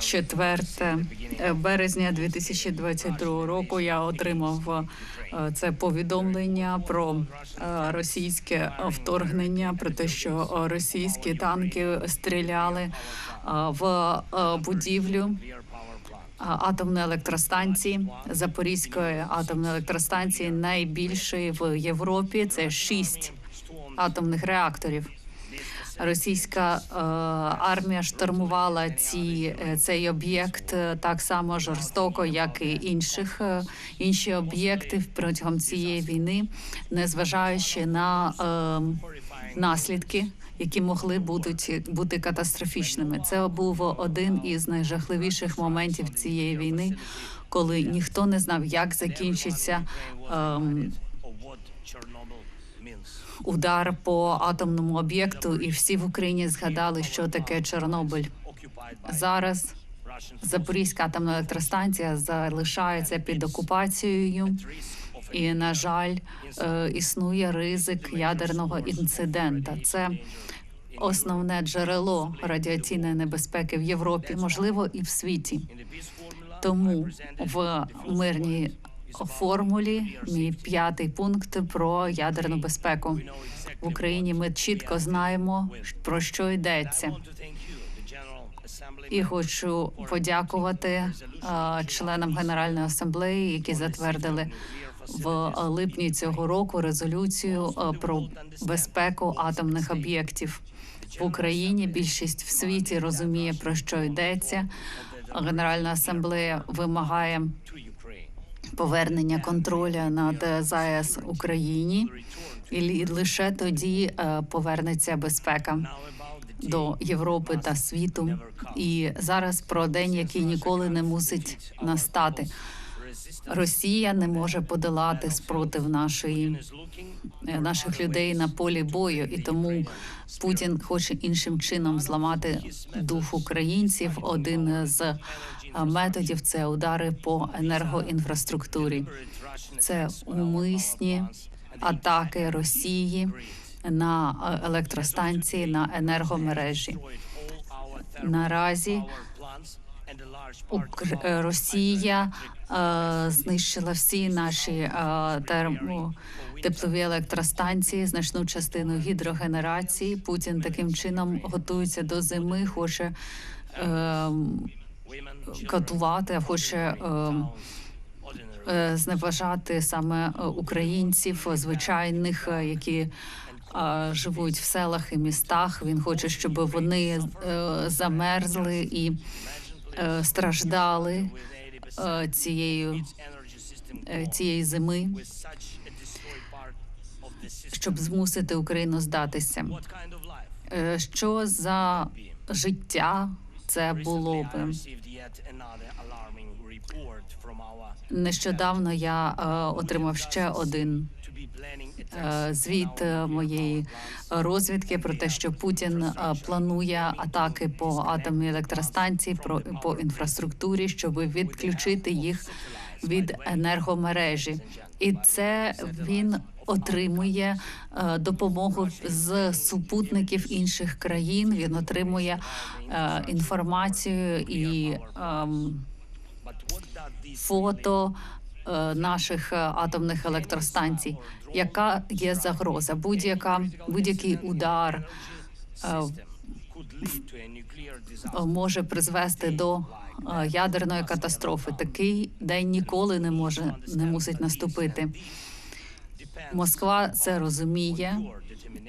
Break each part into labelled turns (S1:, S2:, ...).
S1: 4 березня 2022 року я отримав е, це повідомлення про е, російське вторгнення, про те, що е, російські танки стріляли е, в е, будівлю е, атомної електростанції Запорізької атомної електростанції, найбільшої в Європі. Це шість атомних реакторів. Російська е, армія штурмувала ці е, цей об'єкт е, так само жорстоко, як і інших інші об'єкти протягом цієї війни, незважаючи на е, наслідки, які могли будуть бути катастрофічними. Це був один із найжахливіших моментів цієї війни, коли ніхто не знав, як закінчиться. ем, удар по атомному об'єкту, і всі в Україні згадали, що таке Чорнобиль. Зараз Запорізька атомна електростанція залишається під окупацією, і на жаль, е, існує ризик ядерного інцидента. Це основне джерело радіаційної небезпеки в Європі, можливо, і в світі. Тому в мирній формулі мій п'ятий пункт про ядерну безпеку в Україні. Ми чітко знаємо про що йдеться. І хочу подякувати е, членам Генеральної асамблеї, які затвердили в липні цього року резолюцію е, про безпеку атомних об'єктів в Україні. Більшість в світі розуміє про що йдеться. Генеральна асамблея вимагає повернення контроля над ЗАЕС Україні, і лише тоді е, повернеться безпека до Європи та світу. І зараз про день, який ніколи не мусить настати. Росія не може подолати спротив нашої е, наших людей на полі бою, і тому Путін хоче іншим чином зламати дух українців. Один з е, методів це удари по енергоінфраструктурі. Це умисні атаки Росії на е, електростанції на енергомережі. Наразі Росія е, знищила всі наші е, термо теплові електростанції, значну частину гідрогенерації. Путін таким чином готується до зими, хоче е, катувати, хоче е, е, зневажати саме е, українців, е, звичайних, е, які е, живуть в селах і містах. Він хоче, щоб вони е, замерзли і е, страждали е, цією е, цієї зими, щоб змусити Україну здатися. Е, Що за життя це було би? Нещодавно я е, отримав ще один е, звіт е, моєї розвідки про те, що Путін е, планує атаки по атомній електростанції, про по інфраструктурі, щоб відключити їх від енергомережі, і це він отримує е, допомогу з супутників інших країн. Він отримує е, інформацію і ем, фото е, наших е, атомних електростанцій. Яка є загроза? Будь-яка будь-який удар е, може призвести до е, ядерної катастрофи. Такий день ніколи не може не мусить наступити. Москва це розуміє,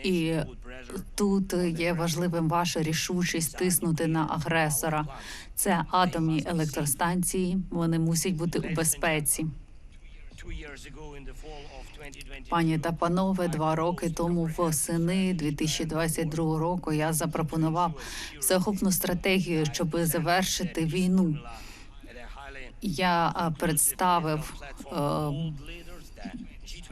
S1: і тут є важливим ваша рішучість тиснути на агресора. Це атомні електростанції. Вони мусять бути у безпеці. Пані та панове, два роки тому восени 2022 року я запропонував всеохопну стратегію, щоб завершити війну. Я представив е,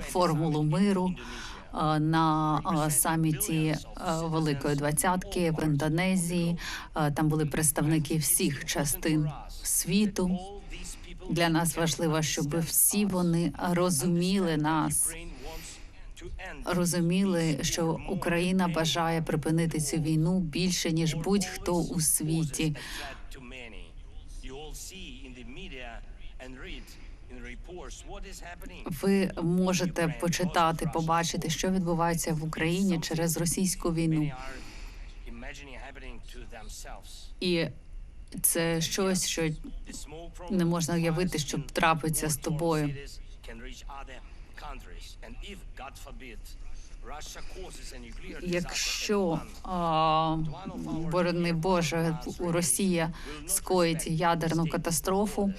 S1: формулу миру е, на е, саміті е, Великої Двадцятки в Індонезії. Там були представники всіх частин світу. Для нас важливо, щоб всі вони розуміли нас розуміли, що Україна бажає припинити цю війну більше ніж будь-хто у світі. Ви можете почитати, побачити, що відбувається в Україні через російську війну. І це щось, що
S2: не можна уявити, що трапиться з тобою.
S1: якщо борони Боже у Росія скоїть ядерну катастрофу,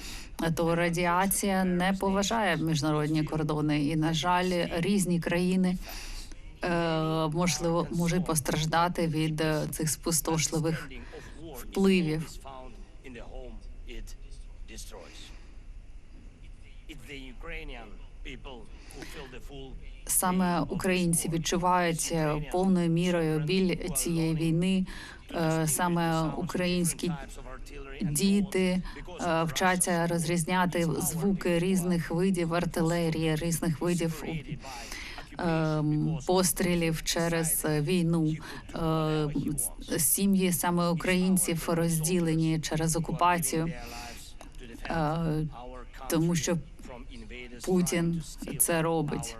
S1: то радіація не поважає міжнародні кордони, і на жаль, різні країни е, можливо можуть постраждати від цих спустошливих впливів. Саме українці відчувають е, повною мірою біль цієї війни. Е, Саме українські діти е, вчаться розрізняти звуки різних видів артилерії, різних видів е, пострілів через війну. Сім'ї саме українців розділені через окупацію, тому що Путін це робить.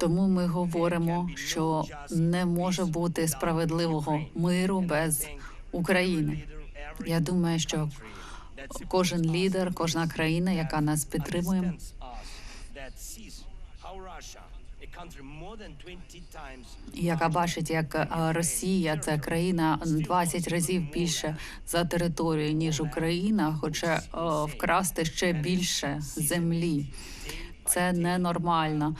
S1: Тому ми говоримо, що не може бути справедливого миру без України. Я думаю, що кожен лідер, кожна країна, яка нас підтримує, яка бачить, як е, Росія це країна 20 разів більше за територію ніж Україна, хоче е, вкрасти ще більше землі. Це ненормально.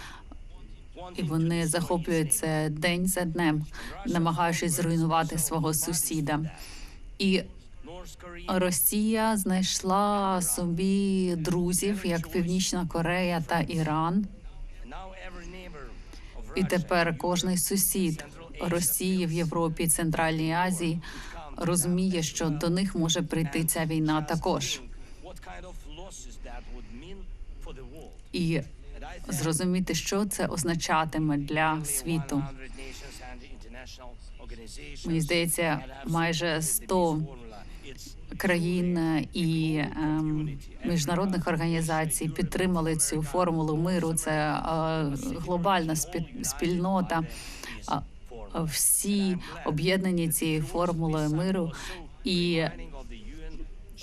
S1: І вони захоплюють це день за днем, намагаючись зруйнувати свого сусіда. І Росія знайшла собі друзів, як Північна Корея та Іран. І тепер кожний сусід Росії в Європі, Центральній Азії розуміє, що до них може прийти ця війна також. І зрозуміти, що це означатиме для світу. Мені здається, майже 100 країн і ем, міжнародних організацій підтримали цю формулу миру. Це е, глобальна спільнота. Всі об'єднані цією формулою миру. І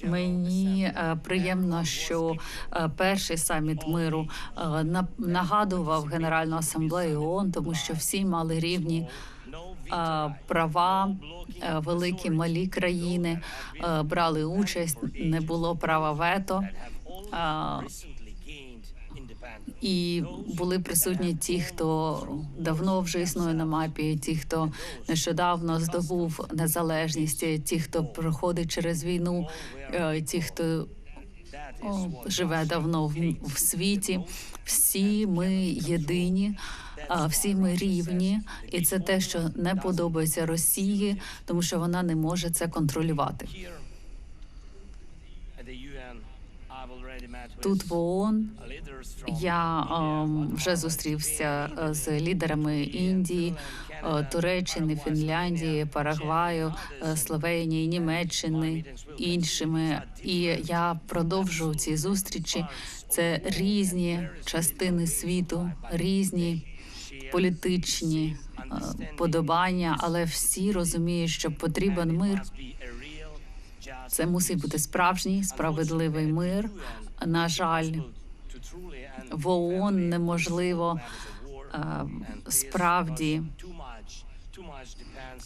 S1: мені е, приємно, що е, перший саміт миру е, на- нагадував Генеральну асамблею ООН, тому що всі мали рівні е, права. е, Великі малі країни е, брали участь, не було права вето. І були присутні ті, хто давно вже існує на мапі, ті, хто нещодавно здобув незалежність, ті, хто проходить через війну, е, ті, хто живе давно в світі. Всі ми єдині, а всі ми рівні, і це те, що не подобається Росії, тому що вона не може це контролювати. Тут в ООН я ем, вже зустрівся е, з лідерами Індії, е, Туреччини, Фінляндії, Парагваю, е, Словенії, Німеччини іншими. І я продовжу ці зустрічі. Це різні частини світу, різні політичні е, подобання, але всі розуміють, що потрібен мир. Це мусить бути справжній справедливий мир. На жаль, в ООН неможливо е, справді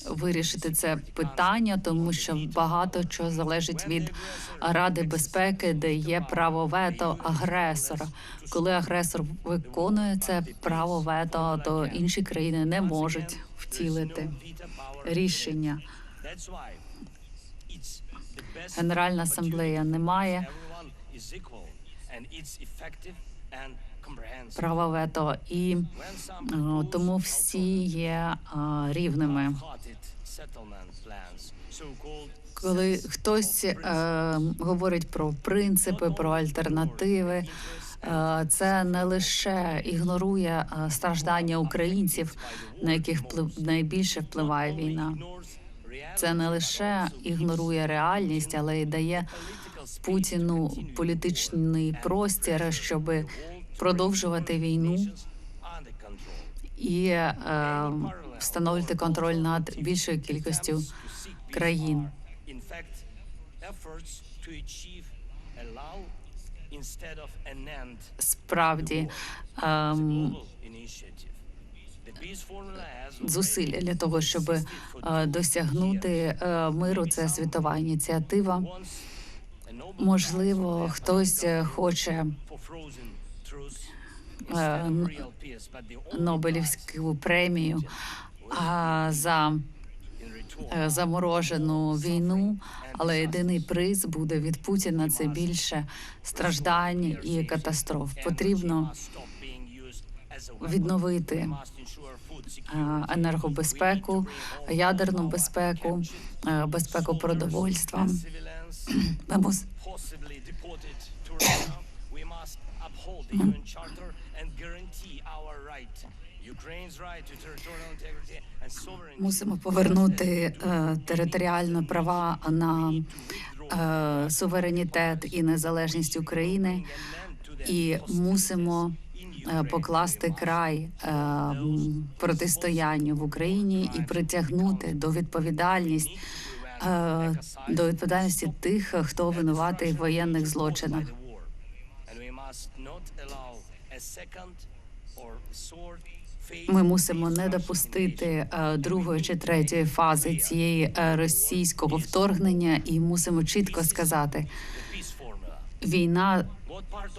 S1: вирішити це питання, тому що багато чого залежить від Ради безпеки, де є право вето агресора. Коли агресор виконує це право вето, то інші країни не можуть втілити рішення. Генеральна асамблея не має права вето, і е, тому всі є е, рівними. Коли хтось е, говорить про принципи, про альтернативи, Е, Це не лише ігнорує е, страждання українців, на яких вплив найбільше впливає війна. Це не лише ігнорує реальність, але й дає Путіну політичний простір, щоб продовжувати війну і е, встановлювати контроль над більшою кількістю країн. Справді ем, зусилля для того, щоб е, досягнути е, миру, це світова ініціатива. Можливо, хтось е, хоче Нобелівську премію а, за е, заморожену війну, але єдиний приз буде від Путіна це більше страждань і катастроф. Потрібно відновити е, енергобезпеку, ядерну безпеку, е, безпеку продовольства. Ми Мусимо повернути е, територіальні права на е, суверенітет і незалежність України, і мусимо е, покласти край е, протистоянню в Україні і притягнути до відповідальність е, до відповідальності тих, хто винуватий в воєнних злочинах. Ми мусимо не допустити е, другої чи третьої фази цієї е, російського вторгнення, і мусимо чітко сказати, війна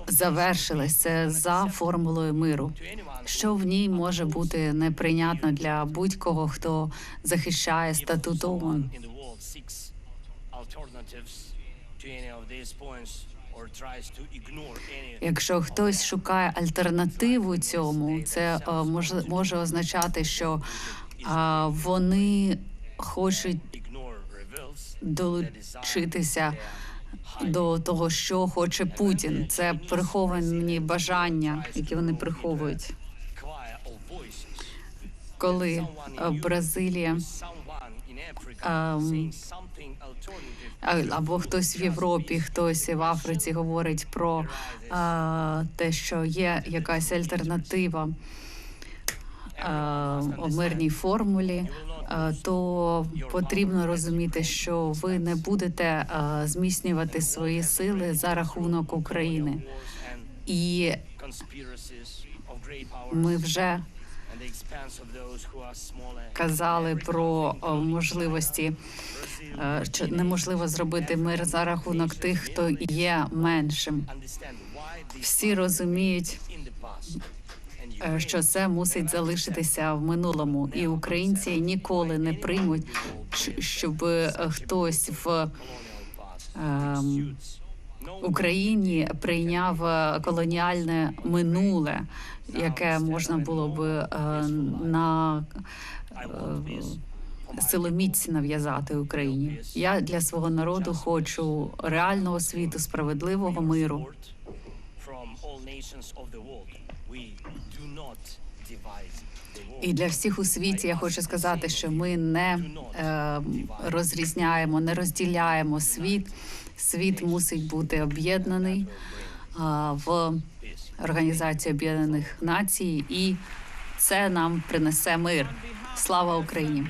S1: завершилась. Це за формулою миру. Що в ній може бути неприйнятно для будь-кого, хто захищає статут ООН. Якщо хтось шукає альтернативу цьому, це е, може, може означати, що е, вони хочуть долучитися до того, що хоче Путін. Це приховані бажання, які вони приховують. Коли е, Бразилія а- або хтось в Європі, хтось в Африці говорить про е, те, що є якась альтернатива е, мирній формулі. е, То потрібно розуміти, що ви не будете зміцнювати свої сили за рахунок України, і ми вже казали про е, можливості, е, що неможливо зробити мир за рахунок тих, хто є меншим. Всі розуміють, е, що це мусить залишитися в минулому, і українці ніколи не приймуть, щоб е, хтось в ем, Україні прийняв е, колоніальне минуле, яке можна було би е, на е, силоміць нав'язати Україні. Я для свого народу хочу реального світу, справедливого миру. І для всіх у світі я хочу сказати, що ми не е, розрізняємо, не розділяємо світ. Світ мусить бути об'єднаний в Організації Об'єднаних Націй, і це нам принесе мир. Слава Україні!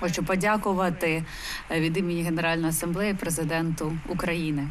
S1: Хочу подякувати від імені Генеральної асамблеї президенту України.